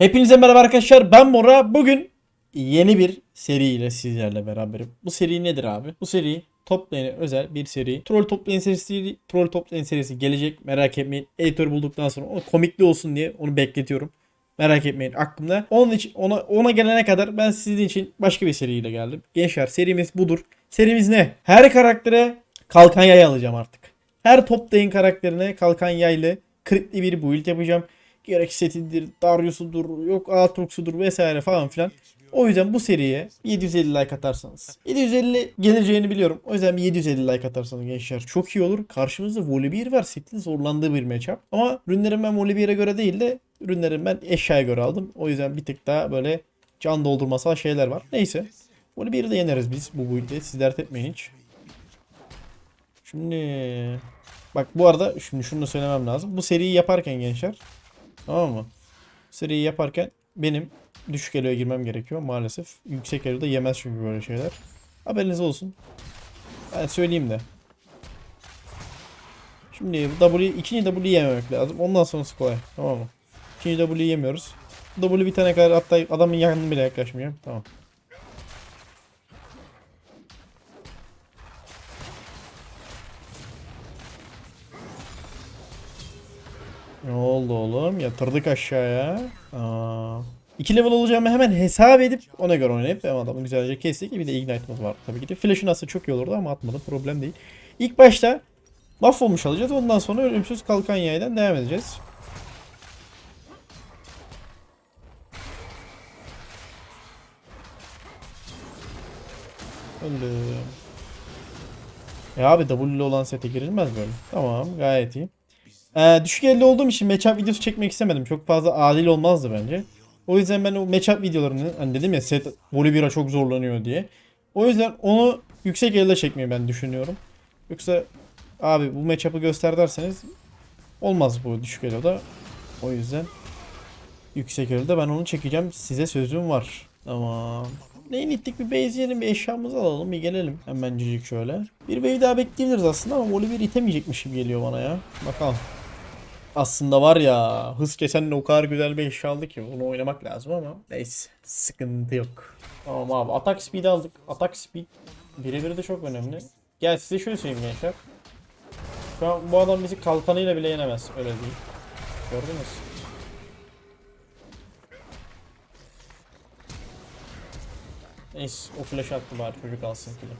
Hepinize merhaba arkadaşlar ben Mora. Bugün yeni bir seriyle sizlerle beraberim. Bu seri nedir abi? Bu seri top lane'e özel bir seri. Troll top lane serisi, troll top lane serisi gelecek. Merak etmeyin. Editör bulduktan sonra onu komikli olsun diye onu bekletiyorum. Merak etmeyin aklımda. Onun için ona ona gelene kadar ben sizin için başka bir seriyle geldim. Gençler serimiz budur. Serimiz ne? Her karaktere kalkan yay alacağım artık. Her top lane karakterine kalkan yaylı kritli bir build yapacağım. Gerek setidir, Darius'udur, yok Aatrox'udur vesaire falan filan. O yüzden bu seriye 750 like atarsanız. 750 geleceğini biliyorum. O yüzden bir 750 like atarsanız gençler çok iyi olur. Karşımızda Volibear var. Setin zorlandığı bir matchup. Ama ürünlerim ben Volibear'a göre değil de ürünlerim ben eşyaya göre aldım. O yüzden bir tık daha böyle can doldurmasal şeyler var. Neyse. Volibear'ı da yeneriz biz bu build'de. Siz dert etmeyin hiç. Şimdi bak bu arada şimdi şunu da söylemem lazım. Bu seriyi yaparken gençler Tamam mı? Seriyi yaparken benim düşük eloya girmem gerekiyor maalesef. Yüksek eloda yemez çünkü böyle şeyler. Haberiniz olsun. Ben söyleyeyim de. Şimdi W, ikinci W yememek lazım. Ondan sonrası kolay. Tamam mı? İkinci W yemiyoruz. W bitene kadar hatta adamın yanına bile yaklaşmıyor. Tamam. Ne oldu oğlum? Yatırdık aşağıya. Aa. 2 level olacağımı hemen hesap edip ona göre oynayıp hem adamı güzelce kestik. Bir de ignite'ımız var tabii ki de. Flash'ın aslında çok iyi olurdu ama atmadım. Problem değil. İlk başta mahvolmuş alacağız. Ondan sonra ölümsüz kalkan yaydan devam edeceğiz. Öldüm. Ya abi W'li olan sete girilmez böyle. Tamam gayet iyi. Ee, düşük elde olduğum için matchup videosu çekmek istemedim. Çok fazla adil olmazdı bence. O yüzden ben o matchup videolarını hani dedim ya set Volibear'a çok zorlanıyor diye. O yüzden onu yüksek elde çekmeyi ben düşünüyorum. Yoksa abi bu matchup'ı göster derseniz olmaz bu düşük elo'da. O yüzden yüksek elo'da ben onu çekeceğim. Size sözüm var. Tamam. Neyin ittik bir base yiyelim bir eşyamızı alalım bir gelelim. Hemencik şöyle. Bir wave daha bekleyebiliriz aslında ama Volibear itemeyecekmiş gibi geliyor bana ya. Bakalım. Aslında var ya hız kesen o kadar güzel bir eşya aldı ki onu oynamak lazım ama neyse sıkıntı yok. Tamam abi atak speed aldık. Atak speed birebir de çok önemli. Gel size şöyle söyleyeyim gençler. Şu an bu adam bizi kalkanıyla bile yenemez öyle değil. Gördünüz. Neyse o flash attı bari çocuk alsın kili.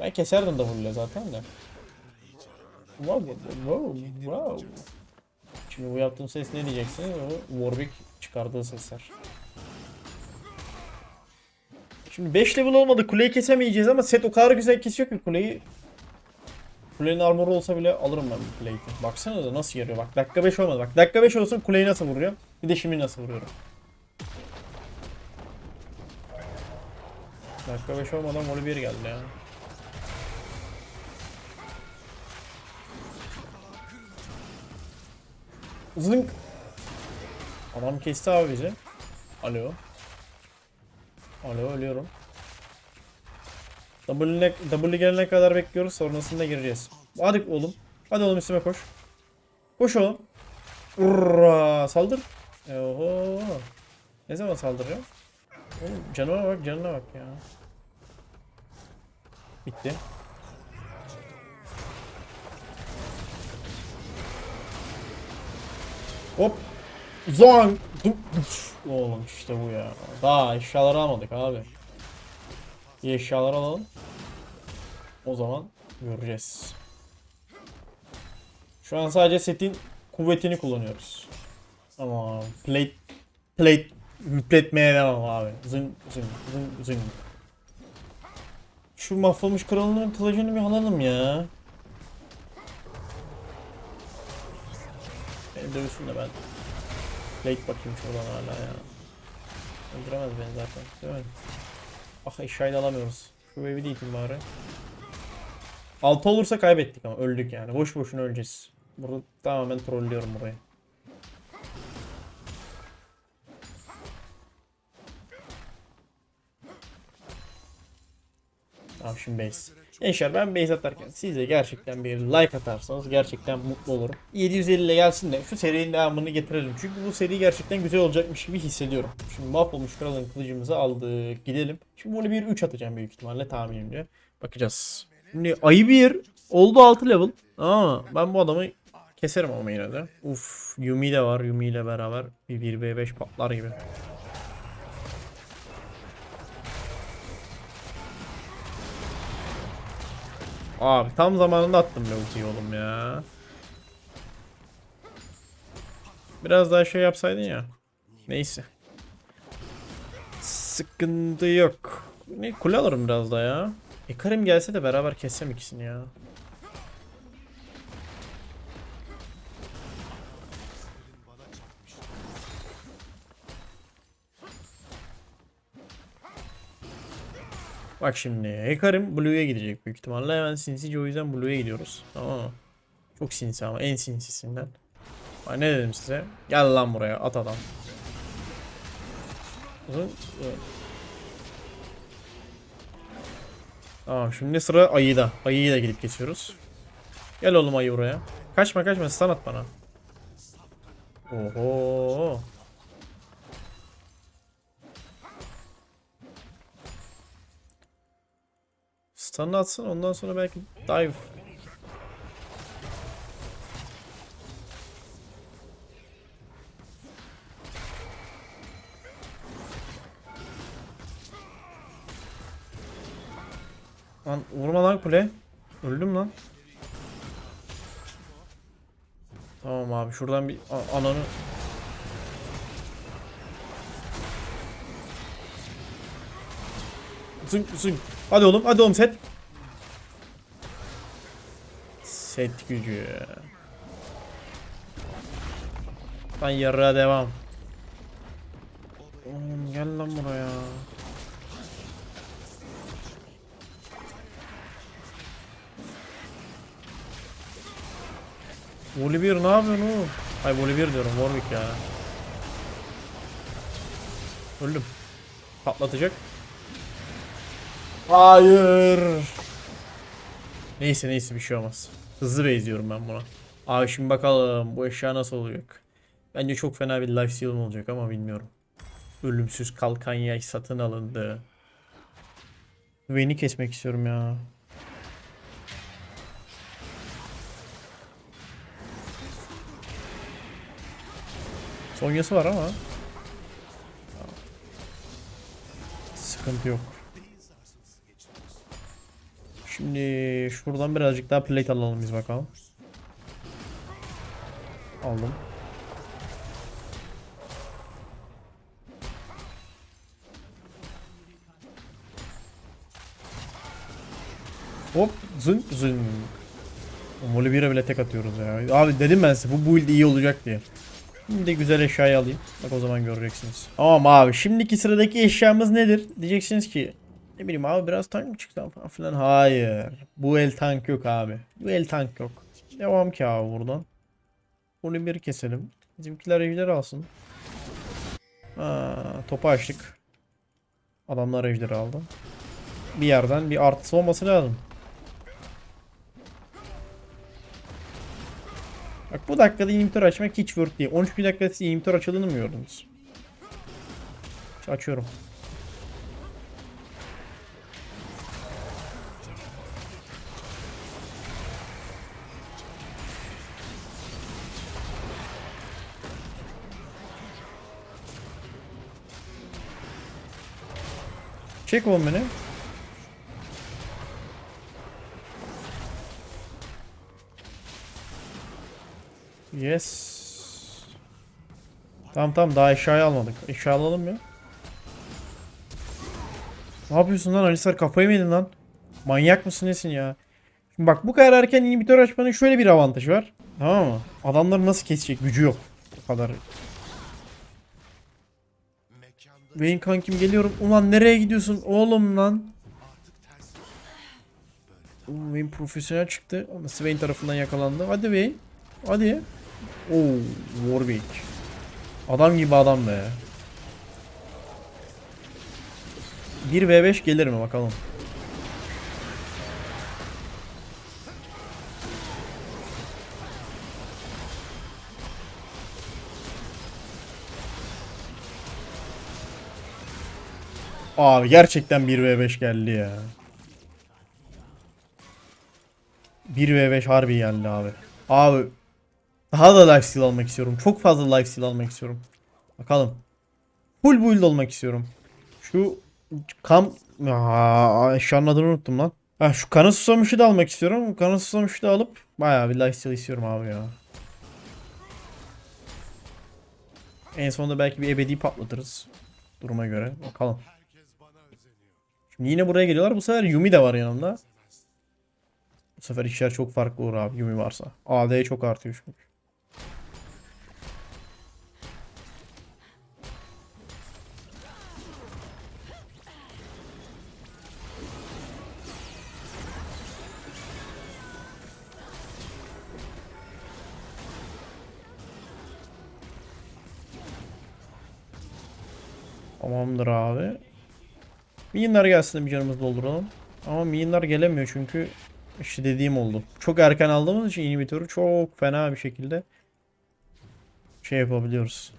Ben keserdim W'le zaten de. Wow, wow, wow. Şimdi bu yaptığım ses ne diyeceksin? O Warwick çıkardığı sesler. Şimdi 5 level olmadı. Kuleyi kesemeyeceğiz ama set o kadar güzel kesiyor ki kuleyi. Kulenin armoru olsa bile alırım ben bu kuleyi. Baksana da nasıl yarıyor. Bak dakika 5 olmadı. Bak dakika 5 olsun kuleyi nasıl vuruyor. Bir de şimdi nasıl vuruyorum. Dakika 5 olmadan golü bir geldi ya. Zınk. Adam kesti abi bizi. Alo. Alo ölüyorum. W, w gelene kadar bekliyoruz sonrasında gireceğiz. Hadi oğlum. Hadi oğlum üstüme koş. Koş oğlum. Urra, saldır. Oho. Ne zaman saldıracağım? Oğlum canına bak canına bak ya. Bitti. Hop. Duf. Oğlum işte bu ya. Daha eşyaları almadık abi. İyi eşyalar alalım. O zaman göreceğiz. Şu an sadece setin kuvvetini kullanıyoruz. Ama plate plate yükletmeye devam abi. Zın zın zın zın. Şu mahvolmuş kralının kılıcını bir alalım ya. Beni de ben. Plate bakayım şuradan hala ya. Öldüremez beni zaten. Değil mi? Ah eşyayı alamıyoruz. Şu evi değil bari. Altı olursa kaybettik ama öldük yani. Boş boşuna öleceğiz. Burada tamamen trollüyorum burayı. Tamam şimdi base. Gençler ben base atarken siz de gerçekten bir like atarsanız gerçekten mutlu olurum. 750 ile gelsin de şu serinin devamını getirelim. Çünkü bu seri gerçekten güzel olacakmış gibi hissediyorum. Şimdi mahvolmuş kralın kılıcımızı aldık. Gidelim. Şimdi bunu bir 3 atacağım büyük ihtimalle tahminimce. Bakacağız. Şimdi ayı bir oldu 6 level. Aa, ben bu adamı keserim ama yine de. Uf Yumi de var. Yumi ile beraber bir 1v5 patlar gibi. Abi tam zamanında attım be ultiyi oğlum ya. Biraz daha şey yapsaydın ya. Neyse. Sıkıntı yok. Ne kule alırım biraz daha ya. Ekarim gelse de beraber kessem ikisini ya. Bak şimdi Hekarim Blue'ya gidecek büyük ihtimalle. Hemen sinsice o yüzden Blue'ya gidiyoruz. Tamam mı? Çok sinsi ama en sinsisinden. Bak ne dedim size? Gel lan buraya at adam. Tamam şimdi sıra ayıda. Ayıyı da gidip kesiyoruz. Gel oğlum ayı buraya. Kaçma kaçma stun at bana. Oho. Stun'ı atsın ondan sonra belki dive. Lan vurma lan kule. Öldüm lan. Tamam abi şuradan bir ananı Zınk zınk. Hadi oğlum hadi oğlum set. Set gücü. Lan yarığa devam. Oğlum gel lan buraya. Volibear ne yapıyorsun oğlum? Ay Volibear diyorum Warwick ya. Öldüm. Patlatacak. Hayır. Neyse neyse bir şey olmaz. Hızlı benziyorum ben buna. Abi şimdi bakalım bu eşya nasıl olacak. Bence çok fena bir life steal'ım olacak ama bilmiyorum. Ölümsüz kalkan yay satın alındı. Vayne'i kesmek istiyorum ya. Sonyası var ama. Sıkıntı yok. Şimdi şuradan birazcık daha plate alalım biz bakalım. Aldım. Hop zın zın. Molibir'e bile tek atıyoruz ya. Abi dedim ben size bu build iyi olacak diye. Şimdi güzel eşyayı alayım. Bak o zaman göreceksiniz. Tamam abi şimdiki sıradaki eşyamız nedir? Diyeceksiniz ki ne bileyim abi biraz tank mı çıksam falan filan. Hayır. Bu el tank yok abi. Bu el tank yok. Devam ki abi buradan. Bunu bir keselim. Bizimkiler ejder alsın. Ha, topu açtık. Adamlar ejderi aldı. Bir yerden bir artısı olması lazım. Bak bu dakikada inhibitor açmak hiç worth değil. 13 bir dakikada siz inhibitor açıldığını mı gördünüz? Açıyorum. Çek oğlum beni. Yes. Tamam tamam daha eşyayı almadık. Eşya alalım ya. Ne yapıyorsun lan Alisar kafayı mı yedin lan? Manyak mısın nesin ya? Şimdi bak bu kadar erken inhibitor açmanın şöyle bir avantajı var. Tamam mı? Adamları nasıl kesecek gücü yok. Bu kadar. Vayne kankim geliyorum. Ulan nereye gidiyorsun oğlum lan? Oo, Vayne profesyonel çıktı ama Swain tarafından yakalandı. Hadi Vayne. Hadi. Oo, Warwick. Adam gibi adam be. 1v5 gelir mi bakalım. Abi gerçekten 1v5 geldi ya. 1v5 harbi geldi abi. Abi daha da lifesteal almak istiyorum. Çok fazla lifesteal almak istiyorum. Bakalım. Full build olmak istiyorum. Şu kam... Aa, eşyanın adını unuttum lan. Ha, şu kanı susamışı da almak istiyorum. Kanı susamışı da alıp bayağı bir lifesteal istiyorum abi ya. En sonunda belki bir ebedi patlatırız. Duruma göre. Bakalım. Şimdi yine buraya geliyorlar. Bu sefer Yumi de var yanımda. Bu sefer işler çok farklı olur abi Yumi varsa. AD çok artıyor çünkü. Tamamdır abi. Minyonlar gelsin bir canımızı dolduralım. Ama minyonlar gelemiyor çünkü işte dediğim oldu. Çok erken aldığımız için inhibitörü çok fena bir şekilde şey yapabiliyoruz.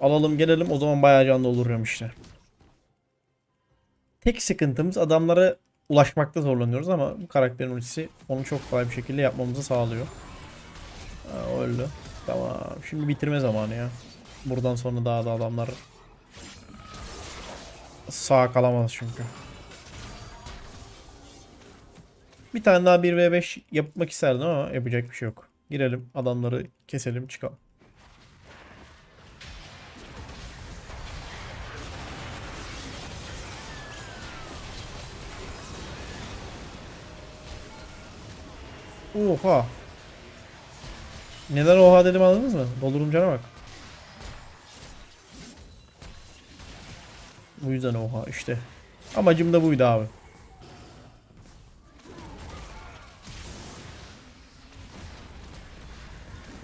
Alalım gelelim o zaman bayağı can dolduruyorum işte. Tek sıkıntımız adamlara ulaşmakta zorlanıyoruz ama bu karakterin ultisi onu çok kolay bir şekilde yapmamızı sağlıyor. Ha, öldü. Tamam. Şimdi bitirme zamanı ya. Buradan sonra daha da adamlar sağ kalamaz çünkü. Bir tane daha 1v5 yapmak isterdim ama yapacak bir şey yok. Girelim adamları keselim çıkalım. Oha. Neden oha dedim anladınız mı? Dolurum cana bak. Bu yüzden oha işte. Amacım da buydu abi.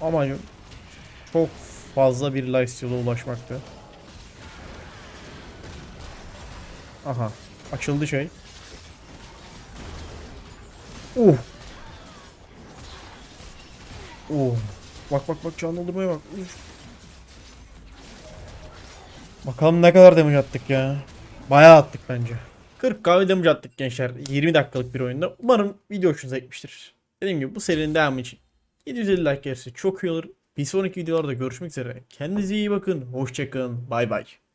Amacım çok fazla bir lifesteal'a ulaşmaktı. Aha. Açıldı şey. Uh. Oh. Bak bak bak can doldurmaya bak. Uf. Bakalım ne kadar damage attık ya. Bayağı attık bence. 40 kahve damage attık gençler. 20 dakikalık bir oyunda. Umarım video hoşunuza gitmiştir. Dediğim gibi bu serinin devamı için 750 like gelirse çok iyi olur. Bir sonraki videolarda görüşmek üzere. Kendinize iyi bakın. Hoşçakalın. Bay bay.